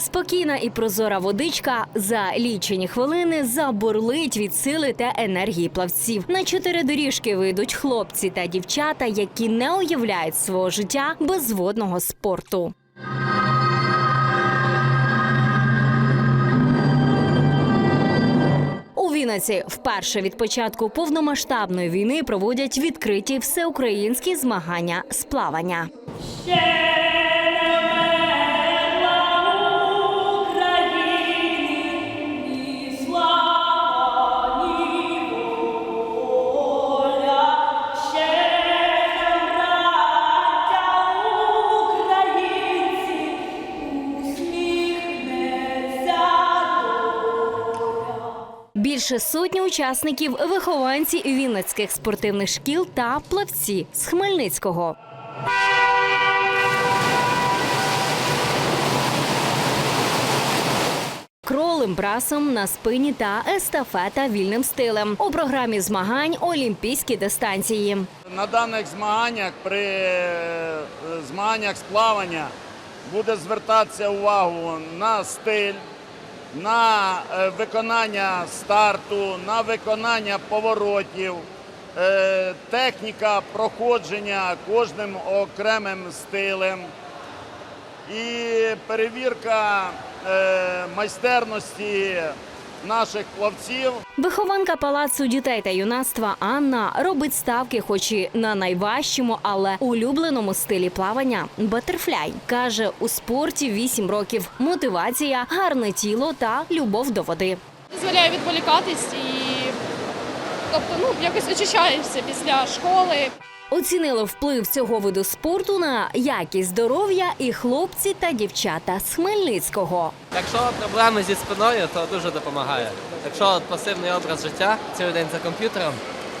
Спокійна і прозора водичка за лічені хвилини забурлить від сили та енергії плавців. На чотири доріжки вийдуть хлопці та дівчата, які не уявляють свого життя без водного спорту. Вінниці вперше від початку повномасштабної війни проводять відкриті всеукраїнські змагання з плавання. Більше сотні учасників вихованці вінницьких спортивних шкіл та плавці з Хмельницького. Кролем брасом на спині та естафета вільним стилем. У програмі змагань олімпійські дистанції. На даних змаганнях при е, змаганнях з плавання буде звертатися увагу на стиль, на е, виконання старту, на виконання поворотів, е, техніка проходження кожним окремим стилем. І перевірка е, майстерності наших плавців. Вихованка палацу дітей та юнацтва Анна робить ставки, хоч і на найважчому, але улюбленому стилі плавання батерфляй. каже у спорті 8 років. Мотивація, гарне тіло та любов до води. дозволяє відволікатись і тобто, ну, якось очищаєшся після школи. Оцінили вплив цього виду спорту на якість здоров'я і хлопці та дівчата з Хмельницького. Якщо проблеми зі спиною, то дуже допомагає. Якщо пасивний образ життя, цілий день за комп'ютером,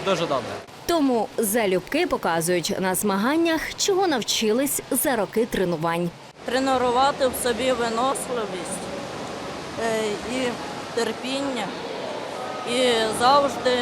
дуже добре. Тому залюбки показують на змаганнях, чого навчились за роки тренувань. тренувати в собі виносливість е, і терпіння, і завжди,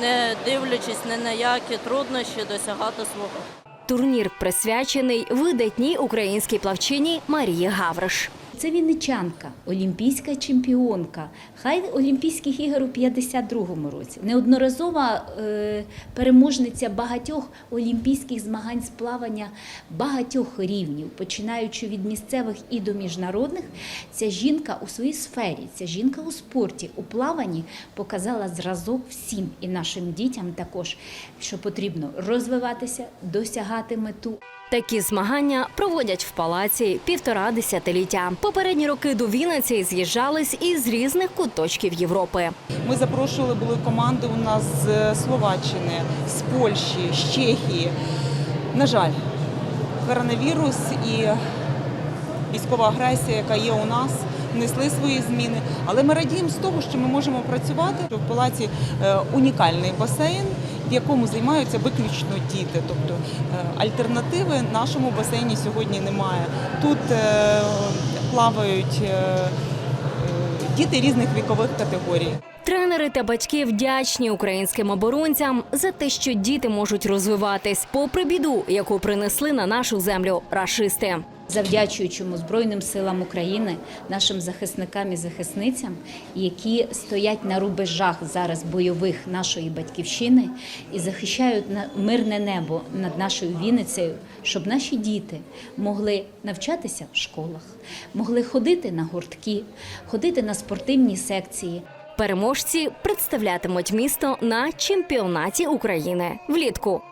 не дивлячись ні на які труднощі, досягати свого. Турнір присвячений видатній українській плавчині Марії Гавриш. Це вінничанка, олімпійська чемпіонка. Хай Олімпійських ігор у 52-му році. Неодноразова е, переможниця багатьох олімпійських змагань з плавання багатьох рівнів, починаючи від місцевих і до міжнародних. Ця жінка у своїй сфері, ця жінка у спорті, у плаванні показала зразок всім і нашим дітям також, що потрібно розвиватися, досягати мету. Такі змагання проводять в палаці півтора десятиліття. Попередні роки до Вінниці з'їжджались із різних куточків Європи. Ми запрошували були команди у нас з Словаччини, з Польщі, з Чехії. На жаль, коронавірус і військова агресія, яка є у нас, внесли свої зміни. Але ми радіємо з того, що ми можемо працювати. В палаці е, унікальний басейн, в якому займаються виключно діти. Тобто е, альтернативи нашому басейні сьогодні немає. Тут е, плавають е, е, діти різних вікових категорій. Тренери та батьки вдячні українським оборонцям за те, що діти можуть розвиватись, попри біду, яку принесли на нашу землю рашисти. Завдячуючому Збройним силам України, нашим захисникам і захисницям, які стоять на рубежах зараз бойових нашої батьківщини і захищають мирне небо над нашою Вінницею, щоб наші діти могли навчатися в школах, могли ходити на гуртки, ходити на спортивні секції. Переможці представлятимуть місто на чемпіонаті України влітку.